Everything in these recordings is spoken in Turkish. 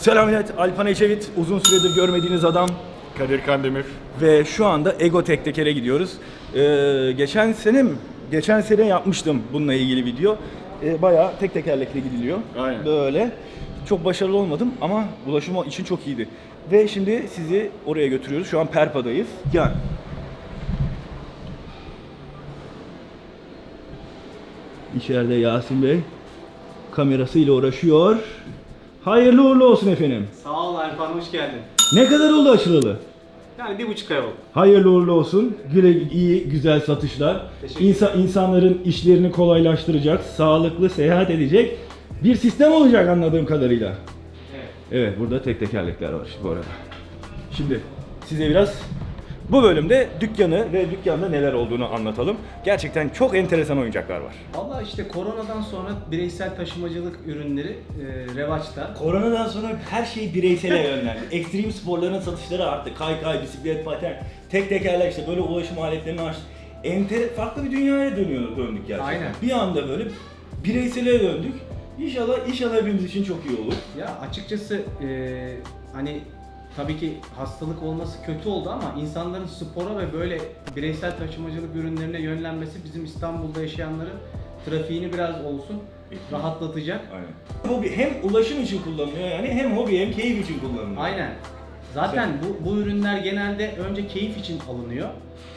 Selam millet, Alpan Ecevit, uzun süredir görmediğiniz adam Kadir Kandemir. ve şu anda Ego Tek Teker'e gidiyoruz. Ee, geçen sene mi? Geçen sene yapmıştım bununla ilgili video. Ee, bayağı tek tekerlekle gidiliyor. Aynen. Böyle. Çok başarılı olmadım ama ulaşım için çok iyiydi. Ve şimdi sizi oraya götürüyoruz. Şu an Perpa'dayız. Gel. İçeride Yasin Bey kamerasıyla uğraşıyor. Hayırlı uğurlu olsun efendim. Sağ ol Erfan, hoş geldin. Ne kadar oldu açılalı? Yani bir buçuk ay oldu. Hayırlı uğurlu olsun. Güle iyi, güzel satışlar. Teşekkür İnsan, insanların işlerini kolaylaştıracak, sağlıklı seyahat edecek bir sistem olacak anladığım kadarıyla. Evet. Evet, burada tek tekerlekler var bu arada. Şimdi size biraz bu bölümde dükkanı ve dükkanda neler olduğunu anlatalım. Gerçekten çok enteresan oyuncaklar var. Valla işte koronadan sonra bireysel taşımacılık ürünleri e, revaçta. Koronadan sonra her şey bireysele yönlendi. Ekstrem sporların satışları arttı. Kaykay, bisiklet, paten, tek tekerlek işte böyle ulaşım aletlerini açtı. Enter farklı bir dünyaya dönüyor döndük gerçekten. Aynen. Bir anda böyle bireysele döndük. İnşallah inşallah hepimiz için çok iyi olur. Ya açıkçası e, hani tabii ki hastalık olması kötü oldu ama insanların spora ve böyle bireysel taşımacılık ürünlerine yönlenmesi bizim İstanbul'da yaşayanların trafiğini biraz olsun rahatlatacak. Aynen. Hobi hem ulaşım için kullanılıyor yani hem hobi hem keyif için kullanılıyor. Aynen. Zaten bu, bu ürünler genelde önce keyif için alınıyor.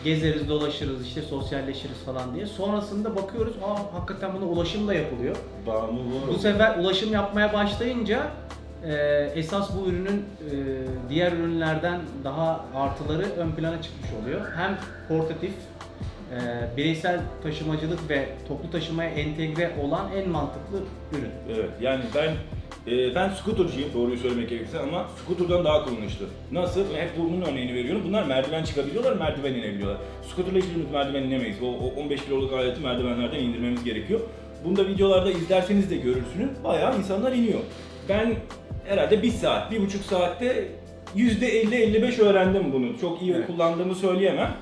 Gezeriz, dolaşırız, işte sosyalleşiriz falan diye. Sonrasında bakıyoruz, aa hakikaten buna ulaşım da yapılıyor. Bağımlı Bu sefer ulaşım yapmaya başlayınca e, esas bu ürünün e, diğer ürünlerden daha artıları ön plana çıkmış oluyor. Hem portatif, e, bireysel taşımacılık ve toplu taşımaya entegre olan en mantıklı ürün. Evet yani ben e, ben scootercıyım doğruyu söylemek gerekirse ama scooterdan daha kullanışlı. Nasıl? Hep bunun örneğini veriyorum. Bunlar merdiven çıkabiliyorlar, merdiven inebiliyorlar. Scooterla hiçbirimiz merdiven inemeyiz. O, o 15 kiloluk aleti merdivenlerden indirmemiz gerekiyor. Bunda videolarda izlerseniz de görürsünüz. Bayağı insanlar iniyor. Ben herhalde bir saat, bir buçuk saatte %50-55 öğrendim bunu. Çok iyi Evet. kullandığımı söyleyemem.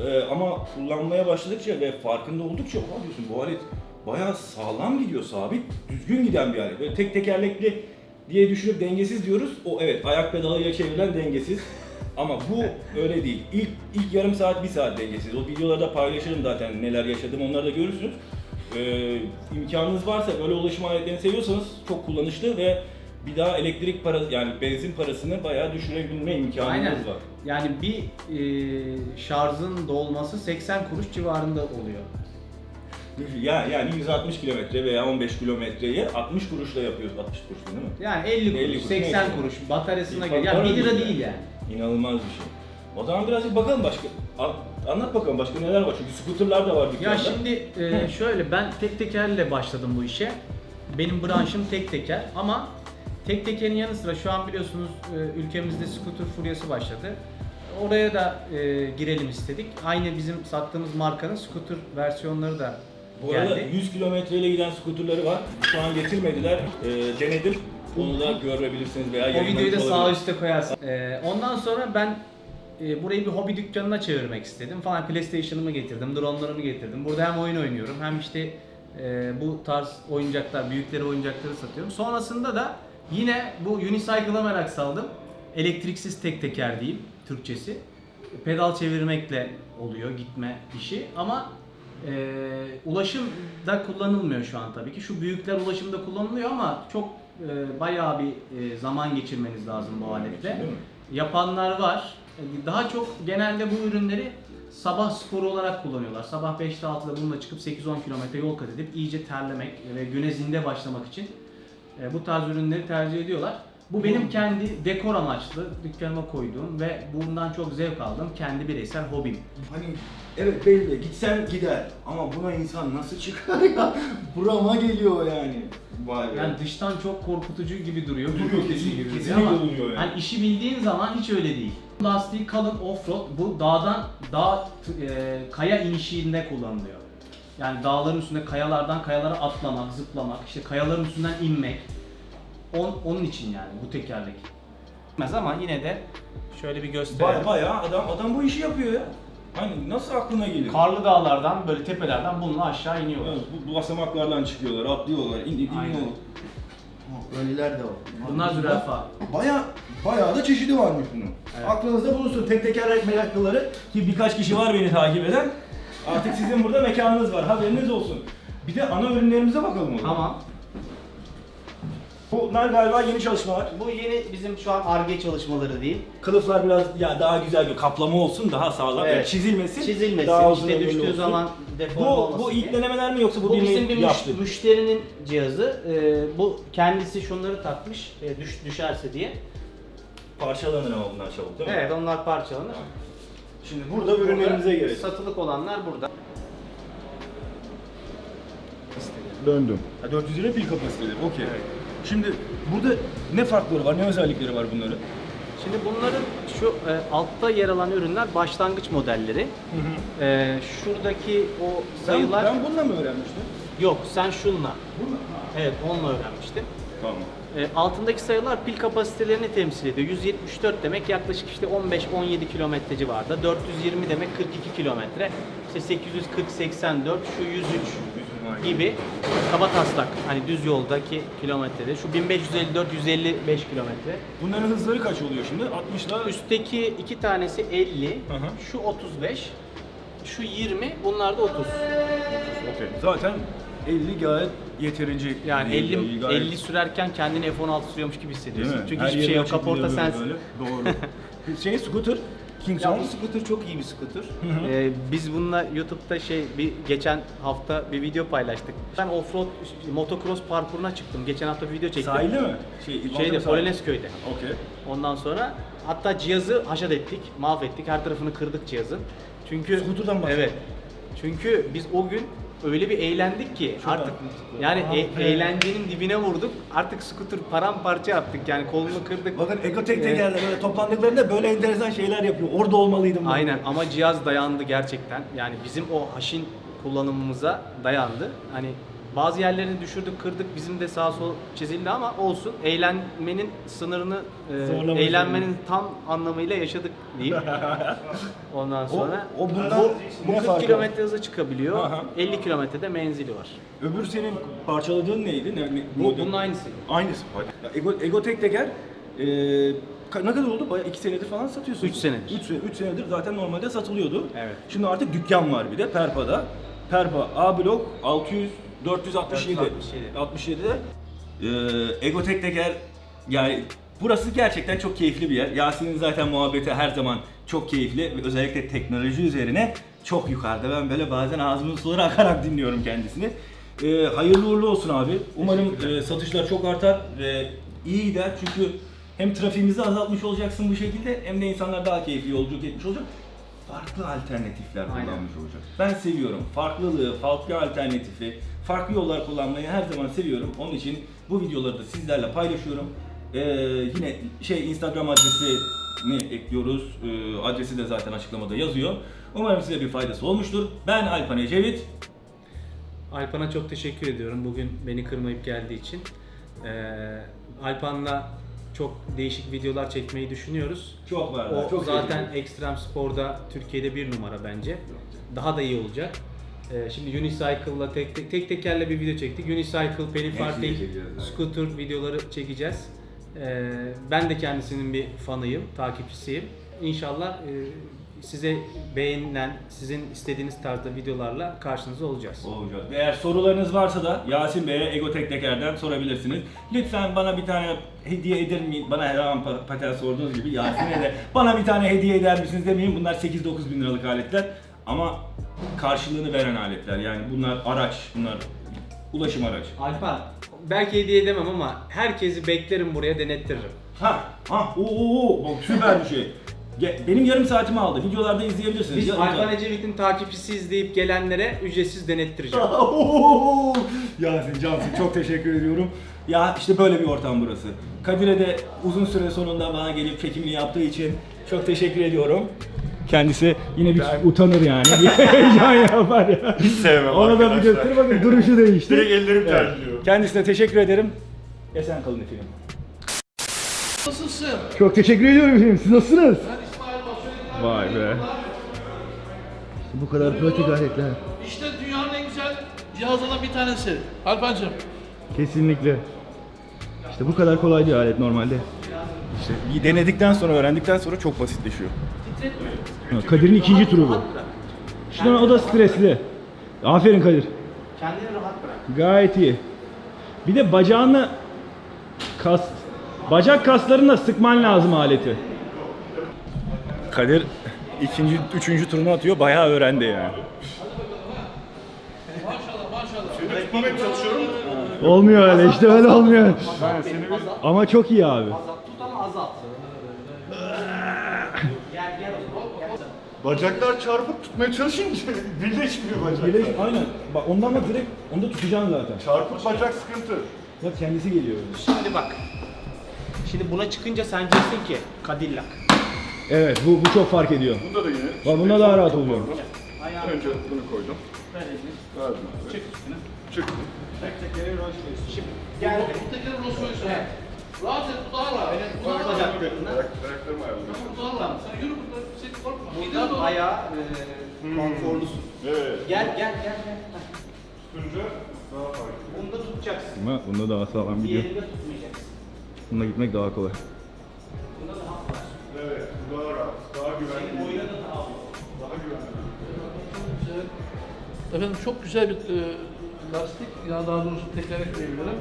Ee, ama kullanmaya başladıkça ve farkında oldukça "Ulan diyorsun bu alet bayağı sağlam gidiyor, sabit, düzgün giden bir alet. Böyle tek tekerlekli diye düşünüp dengesiz diyoruz. O evet ayak pedalıyla çevrilen dengesiz. Ama bu öyle değil. İlk, ilk yarım saat, bir saat dengesiz. O videolarda paylaşırım zaten neler yaşadım onları da görürsünüz. Ee, imkanınız varsa böyle ulaşım aletlerini seviyorsanız çok kullanışlı ve bir daha elektrik parası yani benzin parasını bayağı düşürebilme imkanınız Aynen. var. Yani bir e, şarjın dolması 80 kuruş civarında oluyor. Ya yani 160 kilometre veya 15 kilometreyi 60 kuruşla yapıyoruz. 60 kuruş değil mi? Yani 50 kuruş, 50 kuruş, 80 neyse. kuruş bataryasına göre. Yani para 1 lira değil değil yani. İnanılmaz bir şey. O zaman birazcık bakalım başka. Anlat bakalım başka neler var çünkü scooterlar da var dükkanda. Ya şimdi e, şöyle ben tek tekerle başladım bu işe. Benim branşım tek teker ama tek tekerin yanı sıra şu an biliyorsunuz e, ülkemizde scooter furyası başladı. Oraya da e, girelim istedik. Aynı bizim sattığımız markanın scooter versiyonları da Bu arada geldi. 100 kilometreyle giden scooterları var. Şu an getirmediler. Ee, denedim. Onu da görebilirsiniz veya O videoyu da sağ olabilir. üstte koyarsın. E, ondan sonra ben e, burayı bir hobi dükkanına çevirmek istedim falan. PlayStation'ımı getirdim, drone'larımı getirdim. Burada hem oyun oynuyorum hem işte e, bu tarz oyuncaklar, büyükleri oyuncakları satıyorum. Sonrasında da yine bu unicycle'a merak saldım. Elektriksiz tek teker diyeyim Türkçesi. Pedal çevirmekle oluyor gitme işi ama e, ulaşımda kullanılmıyor şu an tabii ki. Şu büyükler ulaşımda kullanılıyor ama çok e, bayağı bir e, zaman geçirmeniz lazım bu aletle. Yapanlar var. E, Daha çok genelde bu ürünleri sabah sporu olarak kullanıyorlar. Sabah 5'te 6'da bununla çıkıp 8-10 kilometre yol kat edip iyice terlemek ve güne zinde başlamak için e, bu tarz ürünleri tercih ediyorlar. Bu benim kendi dekor amaçlı dükkanıma koyduğum ve bundan çok zevk aldığım kendi bireysel hobim. Hani evet belli gitsen gider ama buna insan nasıl çıkar ya? Burama geliyor yani. Vay be. Yani dıştan çok korkutucu gibi duruyor. Duruyor, kesinlikle- gibi kesinlikle ama duruyor yani. hani işi bildiğin zaman hiç öyle değil. Lastiği kalın offroad bu dağdan dağ e, kaya inişinde kullanılıyor. Yani dağların üstünde kayalardan kayalara atlamak, zıplamak, işte kayaların üstünden inmek. On, onun için yani bu tekerlek. Bilmez ama yine de şöyle bir gösterelim. Baya bayağı adam adam bu işi yapıyor ya. Hani nasıl aklına gelir? Karlı dağlardan böyle tepelerden bununla aşağı iniyorlar. Evet, bu, bu basamaklardan çıkıyorlar, atlıyorlar, in, in, Aynen. iniyorlar. Böyleler de var. Bunlar zürafa. Baya bayağı da çeşidi varmış bunun. Aklınızda bulunsun tek tekerlek meraklıları ki birkaç kişi var beni takip eden. Artık sizin burada mekanınız var haberiniz olsun. Bir de ana ürünlerimize bakalım o zaman. Tamam. Bunlar galiba yeni çalışmalar. Bu yeni bizim şu an ARGE çalışmaları değil. Kılıflar biraz ya daha güzel bir kaplama olsun, daha sağlam, Evet. yani çizilmesin. Çizilmesin, daha uzun işte ömürlü düştüğü olsun. zaman deforme Bu, olmasın bu diye. ilk denemeler mi yoksa bu, Bu birinin bizim bir müş- yaptı? müşterinin cihazı. Ee, bu kendisi şunları takmış e, düş, düşerse diye. Parçalanır ama bunlar çabuk değil mi? Evet onlar parçalanır. Şimdi burada ürünlerimize gelelim. Satılık olanlar burada. Döndüm. Ha 400 lira pil kapasiteli. Okey. Şimdi burada ne farkları var, ne özellikleri var bunların? Şimdi bunların şu e, altta yer alan ürünler başlangıç modelleri. E, şuradaki o sayılar Ben, ben bununla mı öğrenmiştim? yok sen şunla. Bununla. Evet onunla öğrenmiştim. Tamam. E, altındaki sayılar pil kapasitelerini temsil ediyor. 174 demek yaklaşık işte 15-17 kilometre civarında. 420 demek 42 kilometre. İşte 840 84 şu 103 gibi kaba taslak hani düz yoldaki kilometrede. Şu 1554 155 kilometre. Bunların hızları kaç oluyor şimdi? 60 ile Üstteki iki tanesi 50, Hı hı. şu 35, şu 20, bunlar da 30. Okey. Zaten 50 gayet yeterince. Yani değil, 50 gayet- 50 sürerken kendini F16 sürüyormuş gibi Değil hissediyorsun. mi? Çünkü Her hiçbir şey yerine yok. Kaporta sensin. böyle. Doğru. şey scooter, King Ya Kong. bu scooter çok iyi bir scooter. Ee, biz bununla YouTube'da şey bir geçen hafta bir video paylaştık. Ben offroad motocross parkuruna çıktım. Geçen hafta bir video çektim. Sahilde mi? Şey, Şeyde Baltık sahili. Polonezköy'de. Okey. Ondan sonra hatta cihazı haşat ettik, mahvettik. Her tarafını kırdık cihazın. Çünkü Scooter'dan bahsediyor. Evet. Çünkü biz o gün öyle bir eğlendik ki Çok artık yani e- eğlencenin dibine vurduk. Artık scooter paramparça yaptık. Yani kolunu kırdık. Bakın Ego Tek Evet. Teker'le böyle toplandıklarında böyle enteresan şeyler yapıyor. Orada olmalıydım. ben. Aynen ama cihaz dayandı gerçekten. Yani bizim o haşin kullanımımıza dayandı. Hani bazı yerlerini düşürdük, kırdık. Bizim de sağ sol çizildi ama olsun. Eğlenmenin sınırını, e, Zorlamış eğlenmenin tam anlamıyla yaşadık diyeyim. Ondan sonra o bundan bu, bu ne 40 farkı kilometre hıza çıkabiliyor. Aha. 50 kilometrede menzili var. Öbür senin parçaladığın neydi? Ne, ne, Bu, model? bunun aynısı. Aynısı. Ya Ego, Ego Tek Teker e, ka- ne kadar oldu? Bayağı 2 senedir falan satıyorsun. Üç senedir. 3 sene, üç senedir zaten normalde satılıyordu. Evet. Şimdi artık dükkan var bir de Perpa'da. Perpa A blok 600 467 467. 67'de e, Ego Tek Teker yani burası gerçekten çok keyifli bir yer. Yasin'in zaten muhabbeti her zaman çok keyifli ve özellikle teknoloji üzerine çok yukarıda. Ben böyle bazen ağzımın suları akarak dinliyorum kendisini. E, hayırlı uğurlu olsun abi. Umarım e, satışlar çok artar ve iyi gider çünkü hem trafiğimizi azaltmış olacaksın bu şekilde hem de insanlar daha keyifli yolculuk etmiş olacak. Farklı alternatifler Aynen. kullanmış olacak. Ben seviyorum. Farklılığı, farklı alternatifi, farklı yollar kullanmayı her zaman seviyorum. Onun için bu videoları da sizlerle paylaşıyorum. Ee, yine şey Instagram adresini ekliyoruz. Ee, adresi de zaten açıklamada yazıyor. Umarım size bir faydası olmuştur. Ben Alpan Ecevit. Alpan'a çok teşekkür ediyorum bugün beni kırmayıp geldiği için. Ee, Alpan'la çok değişik videolar çekmeyi düşünüyoruz. Çok var. O çok zaten sevdim. ekstrem sporda Türkiye'de bir numara bence. Daha da iyi olacak. Ee, şimdi Unicycle'la tek, tek, tek tekerle bir video çektik. Unicycle, çekeceğiz, evet. Scooter videoları çekeceğiz. Ee, ben de kendisinin bir fanıyım, takipçisiyim. İnşallah e, size beğenilen, sizin istediğiniz tarzda videolarla karşınızda olacağız. olacak. Eğer sorularınız varsa da Yasin Bey'e Ego Tek Teker'den sorabilirsiniz. Lütfen bana bir tane hediye eder mi? Bana her an pa- paten sorduğunuz gibi Yasin'e de bana bir tane hediye eder misiniz demeyin. Bunlar 8-9 bin liralık aletler. Ama karşılığını veren aletler. Yani bunlar araç, bunlar ulaşım aracı. Alpan, belki hediye edemem ama herkesi beklerim buraya denettiririm. Ha, ha, oo, oo, oo, bak süper bir şey. Ge- Benim yarım saatimi aldı. Videolarda izleyebilirsiniz. Biz Yarım saat. Ecevit'in takipçisi deyip gelenlere ücretsiz denettireceğim. Oo, Yasin Cansın çok teşekkür ediyorum. Ya işte böyle bir ortam burası. Kadir'e de uzun süre sonunda bana gelip çekimini yaptığı için çok teşekkür ediyorum. Kendisi yine bir utanır yani. Bir heyecan yapar ya. Hiç sevmem Ona da bir arkadaşlar. göster bakın duruşu değişti. Direkt ellerim Evet. terliyor. Kendisine teşekkür ederim. Esen kalın efendim. Nasılsın? Çok teşekkür ediyorum efendim. Siz nasılsınız? Ben İsmail Vay be. Bu kadar pratik aletler. İşte dünyanın en güzel cihazlarından bir tanesi. Alpancığım. Kesinlikle. İşte bu kadar kolay bir alet normalde. İşte bir denedikten sonra, öğrendikten sonra çok basitleşiyor. Titretmiyor. Kadir'in ikinci turu bu. Şuna o da stresli. Aferin Kadir. Kendini rahat bırak. Gayet iyi. Bir de bacağını kas bacak kaslarına sıkman lazım aleti. Kadir ikinci, üçüncü turunu atıyor, bayağı öğrendi yani. Olmuyor öyle işte öyle olmuyor. Ama çok iyi abi. Azalt tut ama azalt. gel gel o zaman. Gel. Bacaklar çarpıp tutmaya çalışınca birleşmiyor bacak. Aynen. Bak ondan da direkt, onu da tutacaksın zaten. Çarpıp bacak sıkıntı. Bak kendisi geliyor. Şimdi bak. Şimdi buna çıkınca sen diyeceksin ki Cadillac. Evet bu, bu çok fark ediyor. Bunda da yine. Bak bunda daha rahat oluyor. Ayağını Önce bunu koydum. ver elini. Verdim. Çık üstüne. Çıktı. Tek tekeri roşluyorsun. Şimdi gel. Bu tekrar Rolls Royce evet. Rahat et, bacaklarını. Ayak, ayaklarımı ayarladım. Bu daha rahat. Sen yürü burada, sen korkma. Gidiyor Buradan ayağa e, konforlusun. Evet. Gel gel gel gel. Tutunca daha farklı. Bunu da tutacaksın. Ama bunda daha sağlam gidiyor. Diğerini de tutmayacaksın. Bunda gitmek daha kolay. Bunda daha kolay. Evet. bu Daha rahat. Daha güvenli. Boyuna da daha Daha güvenli. Efendim çok güzel bir e, lastik, ya daha doğrusu tekerlek diyebilirim.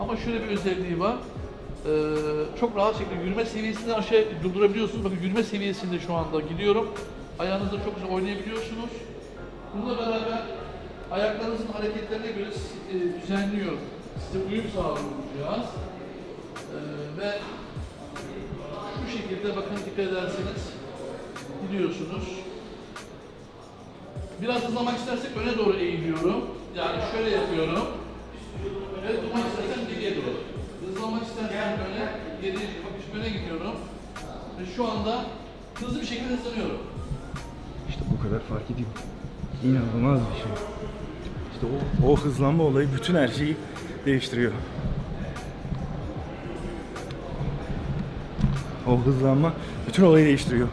Ama şöyle bir özelliği var. E, çok rahat şekilde yürüme seviyesini aşağı durdurabiliyorsunuz. Bakın yürüme seviyesinde şu anda gidiyorum. Ayağınızla çok güzel oynayabiliyorsunuz. Bununla beraber ayaklarınızın hareketlerine göre e, düzenliyor. Size uyum cihaz. E, ve şu şekilde bakın dikkat ederseniz gidiyorsunuz. Biraz hızlamak istersek öne doğru eğiliyorum. Yani şöyle yapıyorum. İstersem öne, geri, bakış öne gidiyorum. Ve şu anda hızlı bir şekilde hızlanıyorum. İşte bu kadar fark ediyor. İnanılmaz bir şey. İşte o, o hızlanma olayı bütün her şeyi değiştiriyor. O hızlanma bütün olayı değiştiriyor.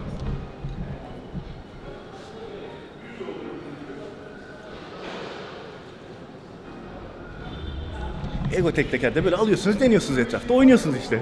Ego tek tekerde böyle alıyorsunuz, deniyorsunuz etrafta, oynuyorsunuz işte.